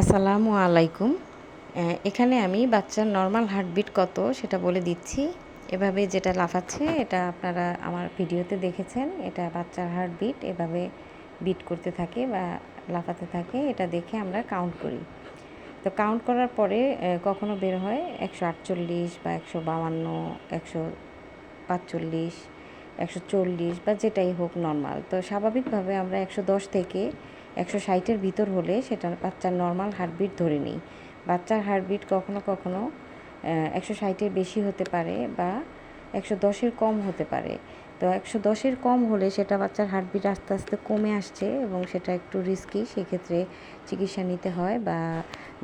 আসসালামু আলাইকুম। এখানে আমি বাচ্চার নর্মাল হার্টবিট কত সেটা বলে দিচ্ছি। এভাবে যেটা লাফাচ্ছে, এটা আপনারা আমার ভিডিওতে দেখেছেন। এটা বাচ্চার হার্টবিট এভাবে বিট করতে থাকে বা লাফাতে থাকে, এটা দেখে আমরা কাউন্ট করি। তো কাউন্ট করার পরে কখনো বের হয় একশো আটচল্লিশ বা একশো বাউান্ন একশো পাঁচচল্লিশ, একশো চল্লিশ বা যেটাই হোক নর্মাল তো স্বাভাবিকভাবে আমরা একশো দশ থেকে একশো ষাটের ভিতর হলে সেটা বাচ্চার নর্মাল হার্টবিট ধরে নিই। বাচ্চার হার্টবিট কখনো কখনো একশো ষাটের বেশি হতে পারে বা একশো দশের কম হতে পারে। তো একশো দশের কম হলে সেটা বাচ্চার হার্টবিট আস্তে আস্তে কমে আসছে এবং সেটা একটু রিস্কি সেক্ষেত্রে চিকিৎসা নিতে হয় বা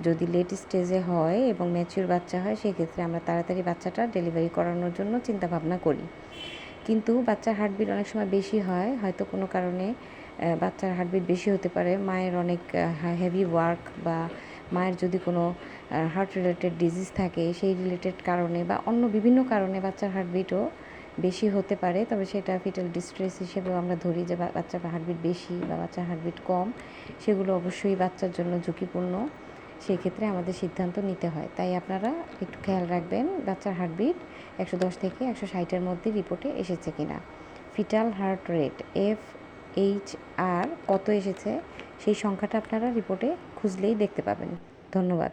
যদি লেট স্টেজে হয় এবং ম্যাচিউর বাচ্চা হয়, সেক্ষেত্রে আমরা তাড়াতাড়ি বাচ্চাটা ডেলিভারি করানোর জন্য চিন্তাভাবনা করি। কিন্তু বাচ্চার হার্টবিট অনেক সময় বেশি হয়, হয়তো কোনো কারণে বাচ্চার হার্টবিট বেশি হতে পারে। মায়ের অনেক হেভি ওয়ার্ক বা মায়ের যদি কোনো হার্ট রিলেটেড ডিজিজ থাকে, সেই রিলেটেড কারণে বা অন্য বিভিন্ন কারণে বাচ্চার হার্টবিটও বেশি হতে পারে। তবে সেটা ফিটাল ডিস্ট্রেস হিসেবেও আমরা ধরি যে বাচ্চার হার্টবিট বেশি বা বাচ্চার হার্টবিট কম, সেগুলো অবশ্যই বাচ্চার জন্য ঝুঁকিপূর্ণ। সেই ক্ষেত্রে আমাদের সিদ্ধান্ত নিতে হয়। তাই আপনারা একটু খেয়াল রাখবেন, বাচ্চার হার্টবিট একশো দশ থেকে একশো ষাটের মধ্যে রিপোর্টে এসেছে কিনা। Fetal heart rate F H R কত এসেছে? সেই সংখ্যাটা আপনারা রিপোর্টে খুঁজলেই দেখতে পাবেন। ধন্যবাদ।